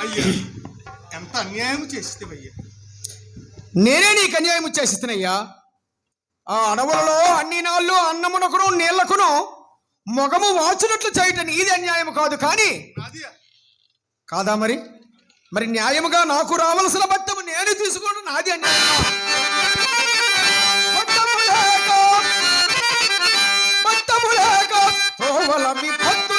అయ్యా ఎంత అన్యాయం చేస్తేవయ్యా? నేనే నీకు అన్యాయం చేసిస్తున్నయ్యా ఆ అడవులలో అన్ని నాళ్ళు అన్నమునకును నీళ్ళకును మొగము వాచునట్లు చేయటం నీది అన్యాయం కాదు కానీ కాదా మరి? మరి న్యాయముగా నాకు రావలసిన బట్టము నేను తీసుకోవడం నాది లేక, లేక,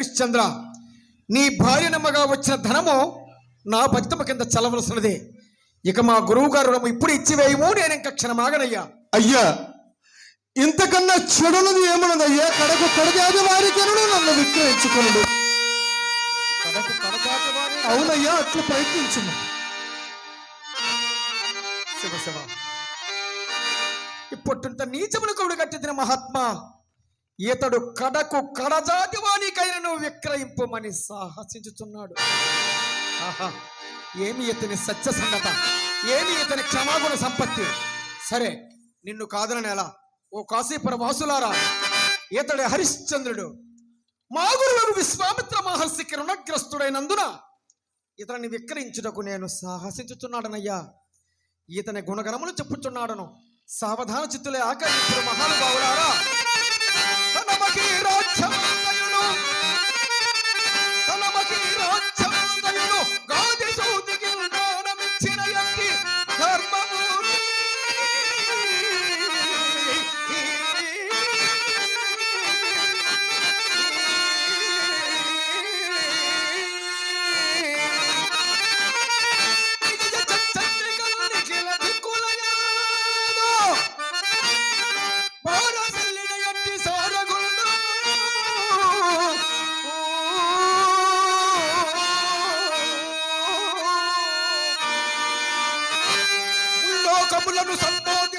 హరిశ్చంద్ర నీ భార్య నమ్మగా వచ్చిన ధనము నా భక్తమ కింద చల్లవలసినదే. ఇక మా గురువు గారు ఇప్పుడు ఇచ్చివేయము నేను ఇంకా క్షణమాగనయ్యా. అయ్యా ఇంతకన్నా చెడునది ఏమన్నదయ్యా? కడకు కడగాది వారికి నన్ను విక్రయించుకున్నాడు అవునయ్యా అట్లు ప్రయత్నించుము. శివ శివ. ఇప్పటింత నీచమును కట్టిన మహాత్మా ఇతడు కడకు కడజాతి వానికైనను విక్రయింపమని సాహసించుచున్నాడు. ఆహా ఏమి ఇతని సత్యసంగత ఏమి ఇతని క్షమాగుణ సంపత్తి? సరే నిన్ను కాదనని ఎలా? ఓ కాశీపుర వాసులారా ఇతడు హరిశ్చంద్రుడు. మా గురువు విశ్వామిత్ర మహర్షికి రుణగ్రస్తుడైనందున ఇతనిని విక్రయించుటకు నేను సాహసించుచున్నాడనయ్యా. ఈతని గుణగణములు చెప్పుచున్నాడను. సావధాన చిత్తులే ఆకర్షించిన మహానుభావులారా. রাখি রাজা আচ্ছা। মুসলমান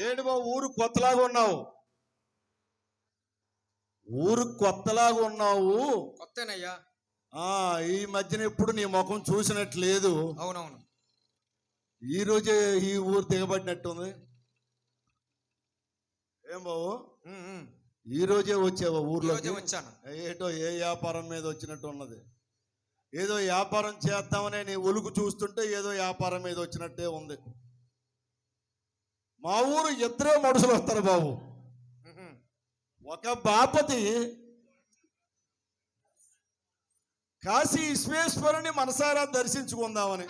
బాబు ఊరు కొత్తలాగా ఉన్నావు? ఊరు కొత్తలాగా ఉన్నావు? కొత్తేనయ్యా. ఆ ఈ మధ్యన ఎప్పుడు నీ ముఖం చూసినట్టు లేదు అవునవును. ఈ రోజే ఈ ఊరు దిగబడినట్టుంది. ఏం బాబు. ఈ రోజే వచ్చావా ఊర్లో వచ్చాను. ఏటో ఏ వ్యాపారం మీద వచ్చినట్టు ఉన్నది? ఏదో వ్యాపారం చేద్దామనే నీ ఒలుగు చూస్తుంటే ఏదో వ్యాపారం మీద వచ్చినట్టే ఉంది. మా ఊరు ఇద్దరే మనుషులు వస్తారు బాబు. ఒక బాపతి కాశీ విశ్వేశ్వరుని మనసారా దర్శించుకుందామని.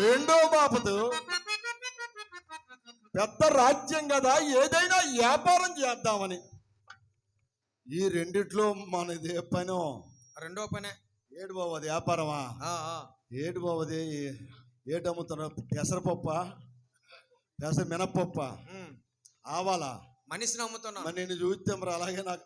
రెండో బాపతు పెద్ద రాజ్యం కదా ఏదైనా వ్యాపారం చేద్దామని. ఈ రెండిట్లో మనది పనో. రెండో పనే. ఏడు బాబు అది వ్యాపారమా. ఏడు బాబు అది ఏటమ్ముతున్నావు పెసరపప్ప పెసర మినప్పప్ప. ఆవాలా మనిషిని అమ్ముతున్నా నేను చూస్తే మరి అలాగే నాకు